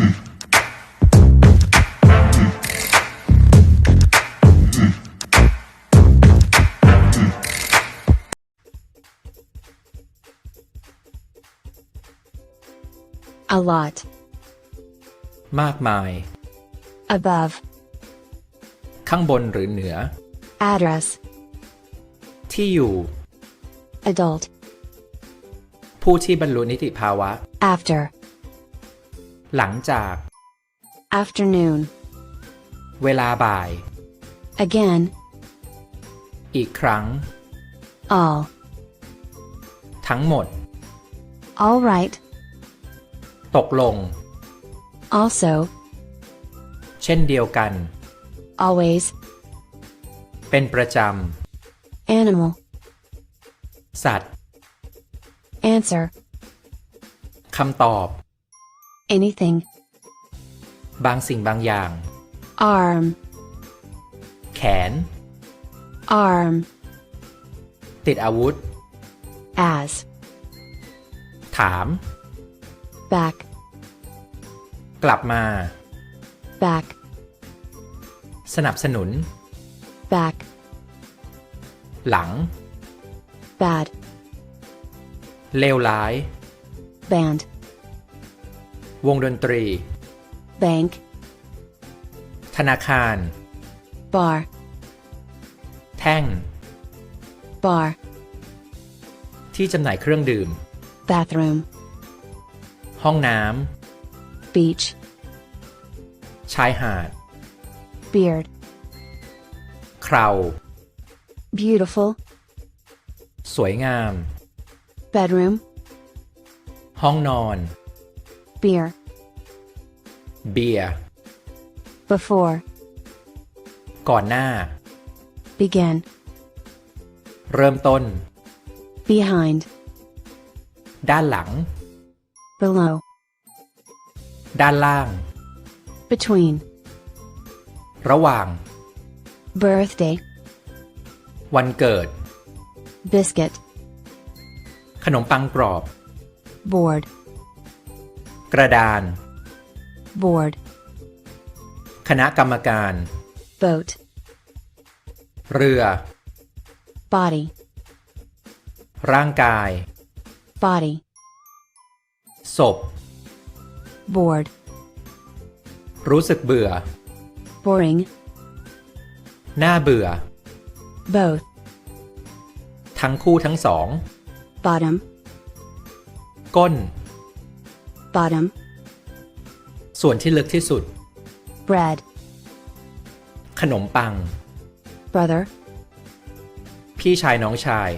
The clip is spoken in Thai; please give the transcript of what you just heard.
A lot. มากมาย Above. ข้างบนหรือเหนือ Address. ที่อยู่ Adult. ผู้ที่บรรลุนิติภาวะ After. หลังจาก Afternoon. เวลาบ่าย Again. อีกครั้ง All. ทั้งหมด All right. ตกลง Also. เช่นเดียวกัน Always. เป็นประจ Animal. ำสัตว์ Answer. คำตอบ Anything. บางสิ่งบางอย่าง Arm. แขน Arm. ติดอาวุธ As. ถาม Back. กลับมา Back. สนับสนุน Back. หลัง Bad. เลวร้าย Band. วงดนตรี Bank. ธนาคาร Bar. แท่ง Bar. ที่จำหน่ายเครื่องดื่ม Bathroom. ห้องน้ Beach. ำชายหาด Beard. เครา Beautiful. สวยงาม Bedroom. ห้องนอน Beer. เบียร์ Before. ก่อนหน้า Begin. เริ่มต้น Behind. ด้านหลัง Below. ด้านล่าง Between. ระหว่าง Birthday. วันเกิด Biscuit. ขนมปังกรอบ Board. กระดาน Board. คณะกรรมการ Boat. เรือ Body. ร่างกาย Body. ศพ Bored. รู้สึกเบื่อ Boring. น่าเบื่อ Both. ทั้งคู่ทั้งสอง Bottom. ก้น Bottom. ส่วนที่ลึกที่สุด Bread. ขนมปัง Brother. พี่ชายน้องชาย